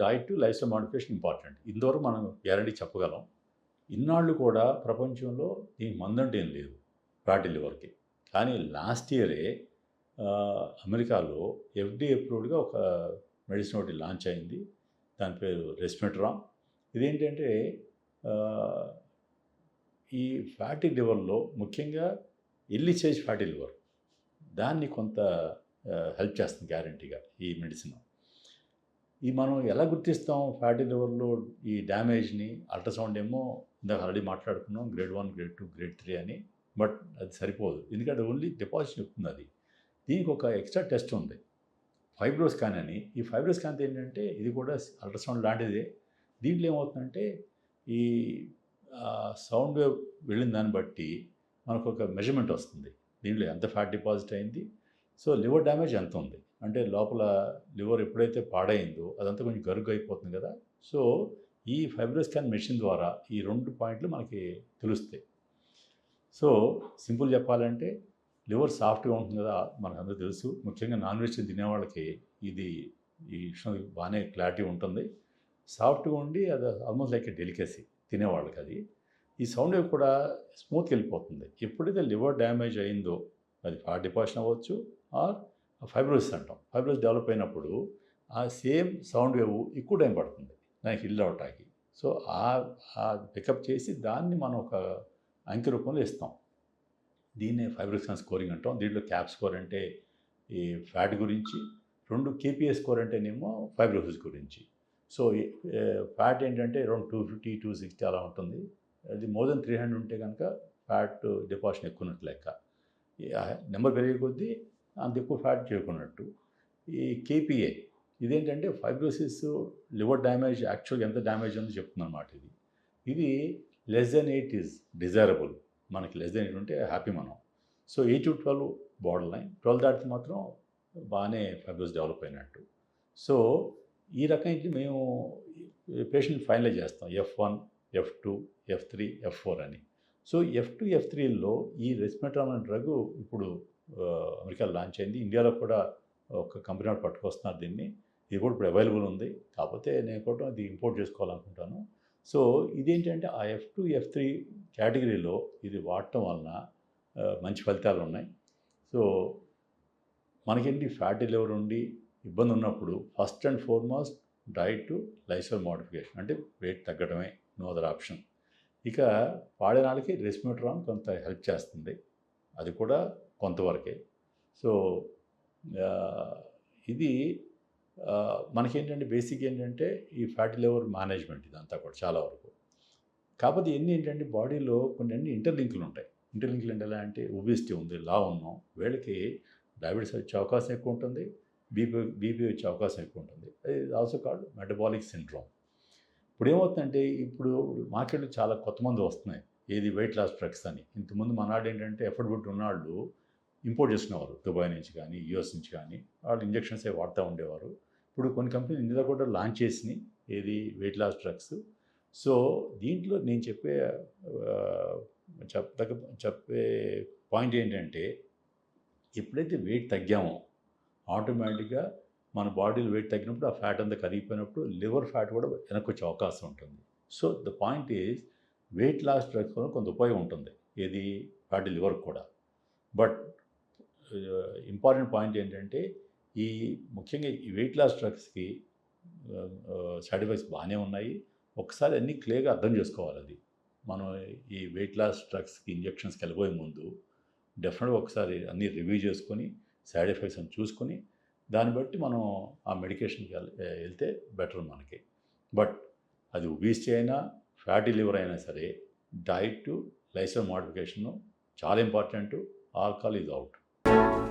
Diet to lifestyle modification important. ఇంతవరకు మనం guarantee చెప్పగలం. ఇన్నాళ్ళు కూడా ప్రపంచంలో దీనికి మందంటే ఏం లేదు. ఫ్యాటీ లివర్కి కానీ లాస్ట్ ఇయరే అమెరికాలో ఎఫ్డీ అప్రూవ్డ్గా ఒక మెడిసిన్ ఒకటి లాంచ్ అయింది. దాని పేరు రెస్మెట్రామ్. ఇదేంటంటే ఈ ఫ్యాటీ లివర్లో ముఖ్యంగా ఎల్లి చేజ్ ఫ్యాటీ లివర్. దాన్ని కొంత హెల్ప్ చేస్తుంది గ్యారంటీగా ఈ మెడిసిన్. ఈ మనం ఎలా గుర్తిస్తాం ఫ్యాటీ లివర్లో ఈ డ్యామేజ్ని? అల్ట్రాసౌండ్ ఏమో ఇందాక ఆల్రెడీ మాట్లాడుకున్నాం grade one grade two grade three అని బట్ అది సరిపోదు. ఎందుకంటే ఓన్లీ డిపాజిట్ చెప్తుంది అది. దీనికి ఒక ఎక్స్ట్రా టెస్ట్ ఉంది. ఫైబ్రో స్కాన్ అని. ఈ ఫైబ్రో స్కాన్ ఏంటంటే ఇది కూడా అల్ట్రాసౌండ్ లాంటిదే. దీంట్లో ఏమవుతుందంటే ఈ సౌండ్ వేవ్ వెళ్ళిన దాన్ని బట్టి మనకు ఒక మెజర్మెంట్ వస్తుంది. దీంట్లో ఎంత ఫ్యాట్ డిపాజిట్ అయింది? సో లివర్ డ్యామేజ్ ఎంత ఉంది? అంటే లోపల లివర్ ఎప్పుడైతే పాడైందో అదంతా కొంచెం గరుగు అయిపోతుంది కదా. సో ఈ ఫైబ్రో స్కాన్ మెషిన్ ద్వారా ఈ రెండు పాయింట్లు మనకి తెలుస్తాయి. సో సింపుల్ చెప్పాలంటే లివర్ సాఫ్ట్గా ఉంటుంది కదా మనకు అందరూ తెలుసు. ముఖ్యంగా నాన్ వెజ్ తినే వాళ్ళకి ఇది ఈ విషయం బాగానే క్లారిటీ ఉంటుంది. సాఫ్ట్గా ఉండి అది ఆల్మోస్ట్ లైక్ డెలికసీ తినేవాళ్ళకి అది. ఈ సౌండ్ కూడా స్మూత్కి వెళ్ళిపోతుంది. ఎప్పుడైతే లివర్ డ్యామేజ్ అయిందో అది ఫాట్ డిపాషన్ అవ్వచ్చు ఆర్ ఫైబ్రోసిస్ అంటాం. ఫైబ్రోసిస్ డెవలప్ అయినప్పుడు ఆ సేమ్ సౌండ్ వేవ్ ఎక్కువ టైం పడుతుంది. దానికి హిల్ అవటానికి సో ఆ పికప్ చేసి దాన్ని మనం ఒక అంకె రూపంలో ఇస్తాం దీన్నే ఫైబ్రోసిస్ స్కోరింగ్ అంటాం. దీంట్లో క్యాప్ స్కోర్ అంటే ఈ ఫ్యాట్ గురించి రెండు కేపీఏ స్కోర్ అంటేనేమో ఫైబ్రోసిస్ గురించి. సో ఫ్యాట్ ఏంటంటే around two fifty to sixty అలా ఉంటుంది. అది మోర్ దెన్ త్రీ హండ్రెడ్ ఉంటే కనుక ఫ్యాట్ డిపాజిషన్ ఎక్కువ ఉన్నట్టు లెక్క. నెంబర్ పెరిగే కొద్దీ అంత ఎక్కువ ఫ్యాట్ చేరుకున్నట్టు ఈ కేపీఏ ఇదేంటంటే ఫైబ్రోసిస్ లివర్ డ్యామేజ్ యాక్చువల్గా ఎంత డ్యామేజ్ ఉందో చెప్తుంది అనమాట ఇది. ఇది less than eight is desirable మనకి లెస్ దెన్ ఎయిట్ ఉంటే హ్యాపీ మనం. So eight to twelve borderline twelve దాటితే మాత్రం బాగానే ఫైబ్రోస్ డెవలప్ అయినట్టు. సో ఈ రకంగా మేము పేషెంట్ ఫైనలైజ్ చేస్తాం. F one F two F three F four అని. సో ఎఫ్ టూ ఎఫ్ త్రీలో ఈ రెస్మెట్రామ్ డ్రగ్ ఇప్పుడు అమెరికాలో లాంచ్ అయింది. ఇండియాలో కూడా ఒక కంపెనీ వాళ్ళు పట్టుకొస్తున్నారు దీన్ని. ఇది కూడా ఇప్పుడు అవైలబుల్ ఉంది. కాకపోతే నేను కూడా అది ఇంపోర్ట్ చేసుకోవాలనుకుంటాను. సో ఇదేంటంటే ఆ ఎఫ్ టూ ఎఫ్ త్రీ కేటగిరీలో ఇది వాడటం వలన మంచి ఫలితాలు ఉన్నాయి. సో మనకేంటి? ఫ్యాటీ లివర్ ఉండి ఇబ్బంది ఉన్నప్పుడు first and foremost diet to life modification అంటే వెయిట్ తగ్గడమే నో అదర్ ఆప్షన్ ఇక వాడే నాళ్ళకి రెస్మిట్రాన్ కొంత హెల్ప్ చేస్తుంది. అది కూడా కొంతవరకే. సో ఇది మనకి మనకేంటంటే బేసిక్ ఏంటంటే ఈ ఫ్యాటీ లివర్ మేనేజ్మెంట్ ఇదంతా కూడా చాలా వరకు. కాకపోతే ఎన్ని ఏంటంటే బాడీలో కొన్ని అన్ని ఇంటర్లింకులు ఉంటాయి. ఇంటర్లింకులు అంటే ఎలా అంటే ఒబిసిటీ ఉంది లా ఉన్నాం. వీళ్ళకి డయాబెటీస్ వచ్చే అవకాశం ఎక్కువ ఉంటుంది. బీపీ బీపీ వచ్చే అవకాశం ఎక్కువ ఉంటుంది. అది ఆల్సో కాల్డ్ మెటబాలిక్ సిండ్రోమ్. ఇప్పుడు ఏమవుతుందంటే ఇప్పుడు మార్కెట్లో చాలా కొత్త మంది వస్తున్నాయి. ఏది వెయిట్ లాస్ డ్రగ్స్ అని. ఇంతకుముందు మనాడు ఏంటంటే ఎఫర్డబుల్ ఉన్నవాళ్ళు ఇంపోర్ట్ చేసుకునేవారు దుబాయ్ నుంచి కానీ యూఎస్ నుంచి కానీ వాళ్ళు ఇంజెక్షన్స్ అవి వాడుతూ ఉండేవారు. ఇప్పుడు కొన్ని కంపెనీలు ఇందులో కూడా లాంచ్ చేసినాయి ఏది వెయిట్ లాస్ డ్రగ్స్ సో దీంట్లో నేను చెప్పే ఆ, చెప్పే పాయింట్ ఏంటంటే ఎప్పుడైతే వెయిట్ తగ్గామో ఆటోమేటిక్గా మన బాడీలో వెయిట్ తగ్గినప్పుడు ఆ ఫ్యాట్ అంతా కరిగిపోయినప్పుడు లివర్ ఫ్యాట్ కూడా వెనక్కి వచ్చే అవకాశం ఉంటుంది. So the point is weight loss drugs వల్ల కొంత ఉపయోగం ఉంటుంది. ఏది? ఫ్యాటీ లివర్ కూడా. బట్ Uh, ఇంపార్టెంట్ పాయింట్ ఏంటంటే ఈ ముఖ్యంగా ఈ వెయిట్ లాస్ డ్రగ్స్కి సైడ్ ఎఫెక్ట్స్ బాగానే ఉన్నాయి. ఒకసారి అన్నీ క్లియర్గా అర్థం చేసుకోవాలి అది. మనం ఈ వెయిట్ లాస్ డ్రగ్స్కి ఇంజెక్షన్స్కి వెళ్ళబోయే ముందు డెఫినెట్గా ఒకసారి అన్నీ రివ్యూ చేసుకొని సైడ్ ఎఫెక్ట్స్ అని చూసుకొని దాన్ని బట్టి మనం ఆ మెడికేషన్కి వెళ్తే బెటర్ మనకి. బట్ అది ఒబీసిటీ అయినా ఫ్యాటీ లివర్ అయినా సరే డైట్ లైఫ్ మోడిఫికేషన్ చాలా important alcohol is out Thank you.